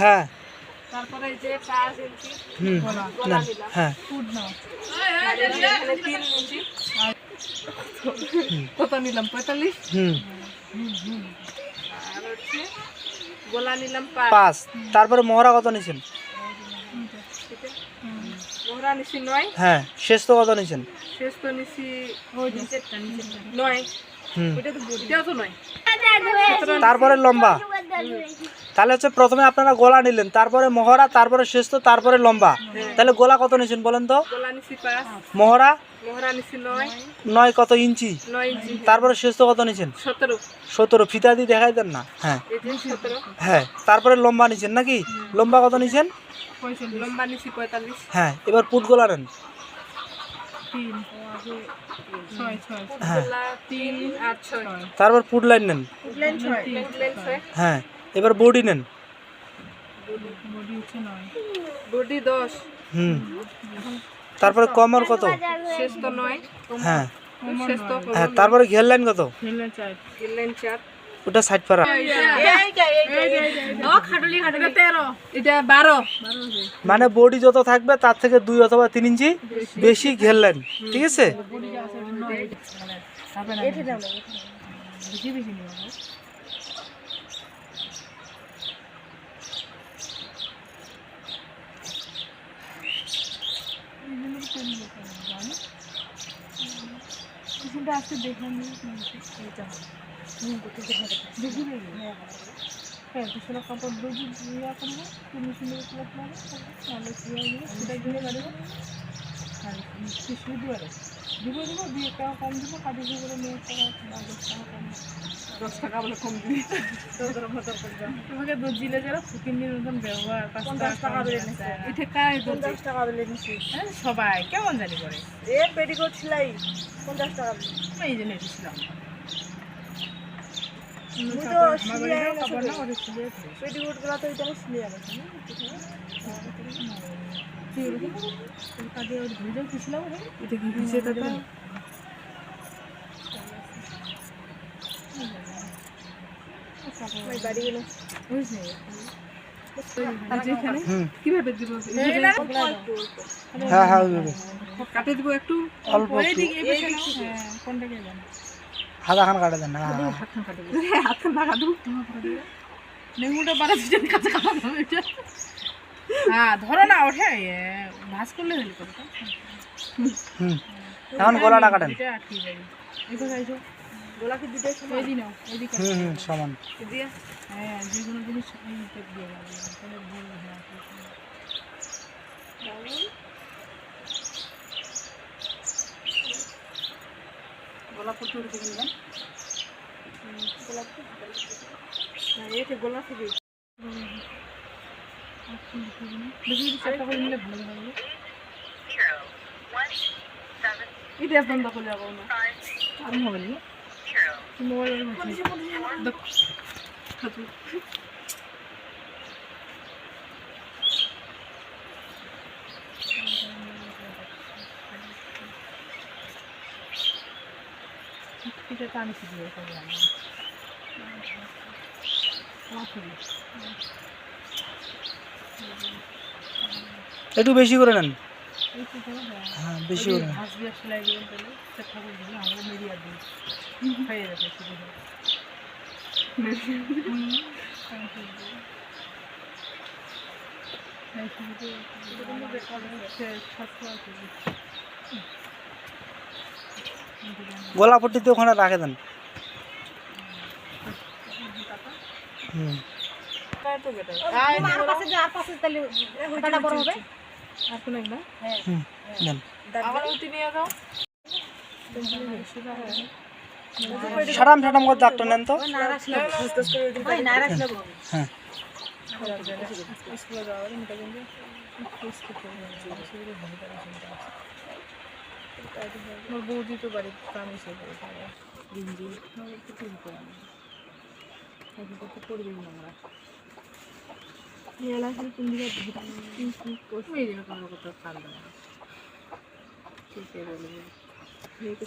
হ্যাঁ। তারপরে যে পাঁচ ইঞ্চি হুম গলা দিলাম। হ্যাঁ। ফুট নাও আর এই যে এখানে তিন ইঞ্চি। কত নিলাম? পঁয়তাল্লিশ? হুম। আর হচ্ছে গোলা নিলাম পাঁচ। তারপরে মহড়া কত নিছেন? ঠিক মোহরা নিছি নয়। হ্যাঁ শেষ তো কত নিছেন? শেষ তো নিছি নয়। ওইটা তো এটাও তো নয়। তারপরে লম্বা। তাহলে হচ্ছে প্রথমে আপনারা গোলা নিলেন তারপরে মহড়া তারপরে শেষ তো তারপরে লম্বা। তাহলে গোলা কত নিছেন বলেন তো? মহড়া? নয়। কত ইঞ্চি? তারপরে শেষ তো কত নিছেন? সতেরো। ফিতা দিয়ে দেখাই দেন না। হ্যাঁ। হ্যাঁ তারপরে লম্বা নিছেন নাকি? লম্বা কত পঁয়তাল্লিশ। হ্যাঁ এবার পুট গোলা নেন। হ্যাঁ। তারপর পুট লাইন নেন। হ্যাঁ। এবার বডি নেন। বডি হচ্ছে নয়। বডি দশ। হুম। তারপরে কমর কত? শেষ তো নয়। হ্যাঁ। হ্যাঁ তারপরে ঘের লাইন কত? চার। ওটা সাইড পারা। মানে বডি যত থাকবে তার থেকে দুই অথবা তিন ইঞ্চি বেশি ঘের লাইন। ঠিক আছে? স্টেশনটা আজকে দেখলাম এটা দেখিনি হ্যাঁ হ্যাঁ দুশোলা কাপড় দর্জি ইয়া করব তুমি সুন্দর খোলা খোলা নাহলে সেটার জন্য বাড়ি আর কিছু দুয়ারে দশ টাকা কম দশ টাকা বলে কম দিবি। তোমাকে দুধ দিলে যারা ফুকিন্দির মতন ব্যবহার পঞ্চাশ টাকা বেলে নিচ্ছে এটা কার পঞ্চাশ টাকা বেলে নিচ্ছি সবাই কেমন জানি করে। এ পেটিকোট সেলাই পঞ্চাশ টাকা এই জন্য এসেছিলাম পেটিকোটগুলা তো এটা সিলিয়ে গেছে এটা কি হ্যাঁ হ্যাঁ ওইভাবে। কাটে দিব একটু? অল্প একটু। কোনটাকে হাতা খান কাটে দেন না। হাতখান টাকা দেবো নেমুটা বাড়া কাঁচা কাঁচা হবে এটা। হ্যাঁ ধরো না ওঠে এ, করলে হলে করে হুম এখন গলাটা কাটেন। সমান। হ্যাঁ যে কোনো জিনিস দিয়ে। গোলাপ ফুল তুলে দিবেন গোলাপ ফুল গোলাপ এটা বন্ধ করে যাব না আমি হবে না মোবাইলের মধ্যে এটা তো আমি শিখব করলাম একটু বেশি করে নেন। হ্যাঁ বেশি করে নেন। হয়ে যাবে শুধু। গলা পট্টিতে ওখানে রাখে দেন। হুম। হুম। দেন সাটাম সাটাম করে ডাক্তার নেন তো। হ্যাঁ বৌদি। তো বাড়ি কামে সে করে গিঞ্জি। করবি নোংরা মেয়েদের কোনো কথা কান্দে না। ঠিক আছে